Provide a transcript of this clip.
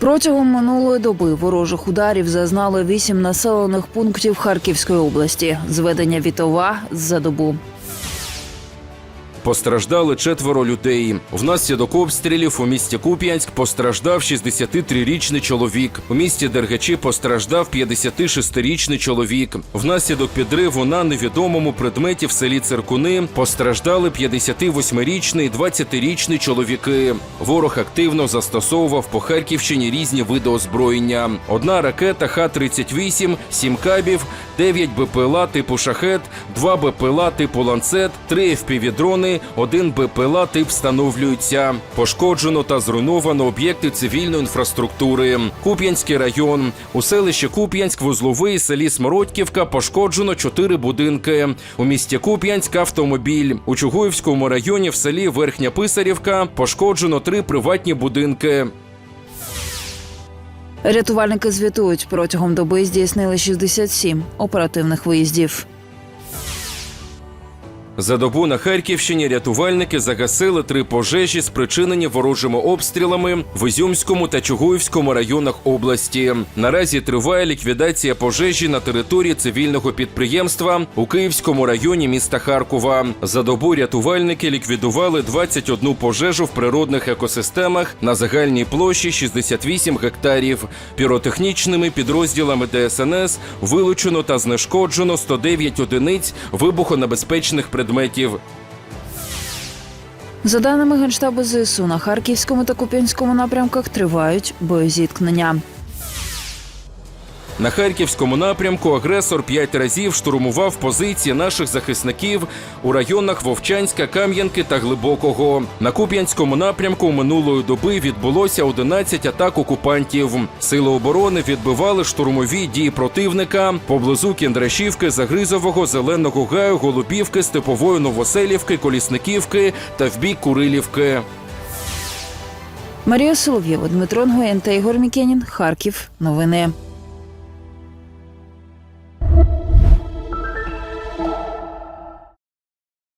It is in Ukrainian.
Протягом минулої доби ворожих ударів зазнали вісім населених пунктів Харківської області. Зведення Вітова за добу. Постраждали четверо людей. Внаслідок обстрілів у місті Куп'янськ постраждав 63-річний чоловік. У місті Дергачі постраждав 56-річний чоловік. Внаслідок підриву на невідомому предметі в селі Циркуни постраждали 58-річний і 20-річний чоловіки. Ворог активно застосовував по Харківщині різні види озброєння. Одна ракета Х-38, сім кабів, 9 БПЛА типу шахет, 2 БПЛА типу ланцет, 3 FPV-дрони, один БПЛА тип встановлюється. Пошкоджено та зруйновано об'єкти цивільної інфраструктури. Куп'янський район. У селищі Куп'янськ, вузловий, селі Смородківка пошкоджено 4 будинки. У місті Куп'янськ автомобіль. У Чугуївському районі в селі Верхня Писарівка пошкоджено 3 приватні будинки. Рятувальники звітують, протягом доби здійснили 67 оперативних виїздів. За добу на Харківщині рятувальники загасили три пожежі, спричинені ворожими обстрілами в Ізюмському та Чугуївському районах області. Наразі триває ліквідація пожежі на території цивільного підприємства у Київському районі міста Харкова. За добу рятувальники ліквідували 21 пожежу в природних екосистемах на загальній площі 68 гектарів. Піротехнічними підрозділами ДСНС вилучено та знешкоджено 109 одиниць вибухонебезпечних предметів. За даними Генштабу ЗСУ, на Харківському та Куп'янському напрямках тривають боєзіткнення. На харківському напрямку агресор п'ять разів штурмував позиції наших захисників у районах Вовчанська, Кам'янки та Глибокого. На Куп'янському напрямку минулої доби відбулося 11 атак окупантів. Сили оборони відбивали штурмові дії противника поблизу Кіндрашівки, Загризового, Зеленого Гаю, Голубівки, Степової Новоселівки, Колісниківки та в бік Курилівки. Марія Солов'єва, Дмитро Нгоєн та Ігор Мікенін. Харків. Новини.